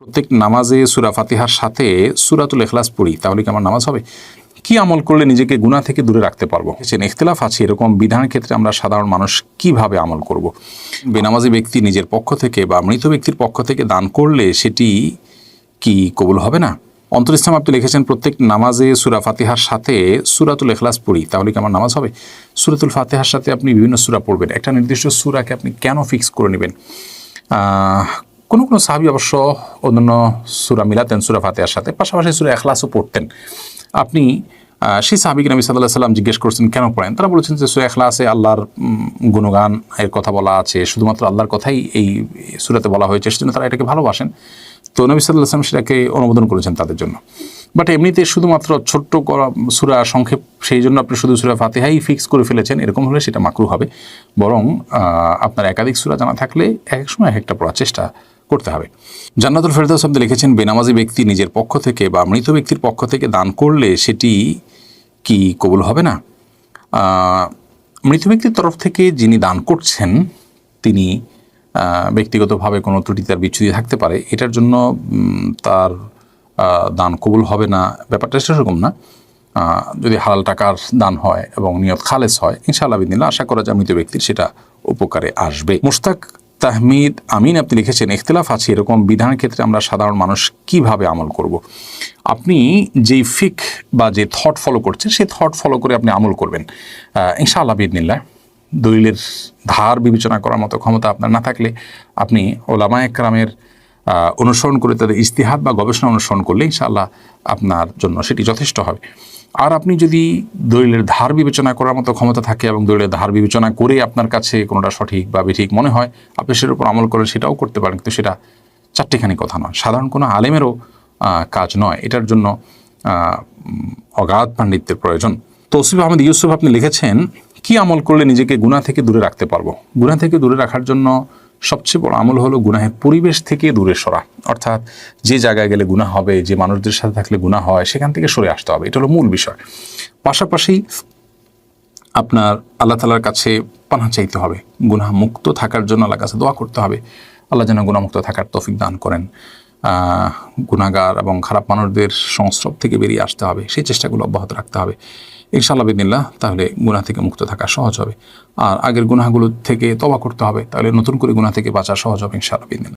প্রত্যেক নামাজে সুরা ফাতিহার সাথে সুরাতুল এখলাস পড়ি, তাহলে কি আমার নামাজ হবে? কি আমল করলে নিজেকে গুনাহ থেকে দূরে রাখতে পারব? সেন ইখতলাফ আছে, এরকম বিধানের ক্ষেত্রে আমরা সাধারণ মানুষ কীভাবে আমল করব। বেনামাজি ব্যক্তি নিজের পক্ষ থেকে বা মৃত ব্যক্তির পক্ষ থেকে দান করলে সেটি কি কবুল হবে না? অন্তর ইসলাম আপনি লিখেছেন, প্রত্যেক নামাজে সুরা ফাতিহার সাথে সুরাতুল এখলাস পড়ি, তাহলে কি আমার নামাজ হবে? সুরাতুল ফাতিহার সাথে আপনি বিভিন্ন সুরা পড়বেন। একটা নির্দিষ্ট সুরাকে আপনি কেন ফিক্স করে নেবেন? কোনো কোনো সাহাবি অবশ্য অন্যান্য সুরা মিলাতেন সুরা ফাতেহার সাথে পাশাপাশি সুরা এখলাসও পড়তেন। আপনি সেই সাহাবিক নবী সাল্লাহ সাল্লাম জিজ্ঞেস করছেন, কেন পড়েন? তারা বলেছেন যে সুরা এখলাসে আল্লাহর গুণগান, এর কথা বলা আছে, শুধুমাত্র আল্লাহর কথাই এই সুরাতে বলা হয়েছে, সেজন্য তারা এটাকে ভালোবাসেন। তো নবী সাল্লাহ আসলাম সেটাকে অনুমোদন করেছেন তাদের জন্য। বাট এমনিতে শুধুমাত্র ছোট্ট সুরা সংক্ষেপ, সেই জন্য আপনি শুধু সুরা ফাতেহাই ফিক্স করে ফেলেছেন, এরকম হলে সেটা মাকরু হবে। বরং আপনার একাধিক সুরা জানা থাকলে এক সময় এক একটা পড়ার চেষ্টা করতে হবে। জান্নাতুল ফেরদাউস শব্দে লিখেছেন, বেনামাজি ব্যক্তি নিজের পক্ষ থেকে বা মৃত ব্যক্তির পক্ষ থেকে দান করলে সেটি কি কবুল হবে না? মৃত ব্যক্তির তরফ থেকে যিনি দান করছেন, তিনি ব্যক্তিগতভাবে কোনো ত্রুটি তার বিচ্ছুতি থাকতে পারে। এটার জন্য তার দান কবুল হবে না। ব্যাপারটা সেরকম না। যদি হালাল টাকার দান হয় এবং নিয়ত খালেস হয়, ইনশাআল্লাহ বিদিন আশা করা যায় মৃত ব্যক্তির সেটা উপকারে আসবে। মুশতাক তাহমিদ আমিন আপনি লিখেছেন, ইখতলাফ আছে এরকম বিধানের ক্ষেত্রে আমরা সাধারণ মানুষ কীভাবে আমল করব। আপনি যেই ফিক বা যে থট ফলো করছেন, সেই থট ফলো করে আপনি আমল করবেন ইনশাআল্লাহ বিদিনিল্লাহ দলিলের ধার বিবেচনা করার মতো ক্ষমতা আপনার না থাকলে আপনি ওলামা একরামের অনুসরণ করে তাদের ইস্তিহাদ বা গবেষণা অনুসরণ করলে ইনশাআল্লাহ আপনার জন্য সেটি যথেষ্ট হবে আর আপনি যদি দলিলের ধার বিবেচনা করার মতো ক্ষমতা থাকে এবং দলিলের ধার বিবেচনা করে আপনার কাছে কোনোটা সঠিক বা বেঠিক মনে হয়, আপনি সেটার উপর আমল করেন, সেটাও করতে পারেন। কিন্তু সেটা চারটেখানি কথা নয়। সাধারণ কোনো আলেমেরও কাজ নয়। এটার জন্য অগাধ পাণ্ডিত্যের প্রয়োজন। তৌসিফ আহমেদ ইউসুফ আপনি লিখেছেন, কি আমল করলে নিজেকে গুণা থেকে দূরে রাখতে পারব? গুণা থেকে দূরে রাখার জন্য সবচেয়ে বড় আমল হলো গুনাহের পরিবেশ থেকে দূরে সরা। অর্থাৎ যে জায়গায় গেলে গুনা হবে, যে মানুষদের সাথে থাকলে গুনাহ হয়, সেখান থেকে সরে আসতে হবে। এটা হলো মূল বিষয়। পাশাপাশি আপনার আল্লাহ তালার কাছে পানা চাইতে হবে। গুনাহ মুক্ত থাকার জন্য আল্লাহ কাছে দোয়া করতে হবে। আল্লাহ যেন গুণামুক্ত থাকার তফিক দান করেন। গুনাহগার এবং খারাপ মানুষদের সংস্রব থেকে বেরিয়ে আসতে হবে। সেই চেষ্টাগুলো অব্যাহত রাখতে হবে। ইনশাআল্লাহ বিদিনিল্লাহ তাহলে গুণা থেকে মুক্ত থাকা সহজ হবে। আর আগের গুনাহগুলো থেকে তবা করতে হবে। তাহলে নতুন করে গুণা থেকে বাঁচা সহজ হবে ইনশাআল্লাহ বিদিল্লাহ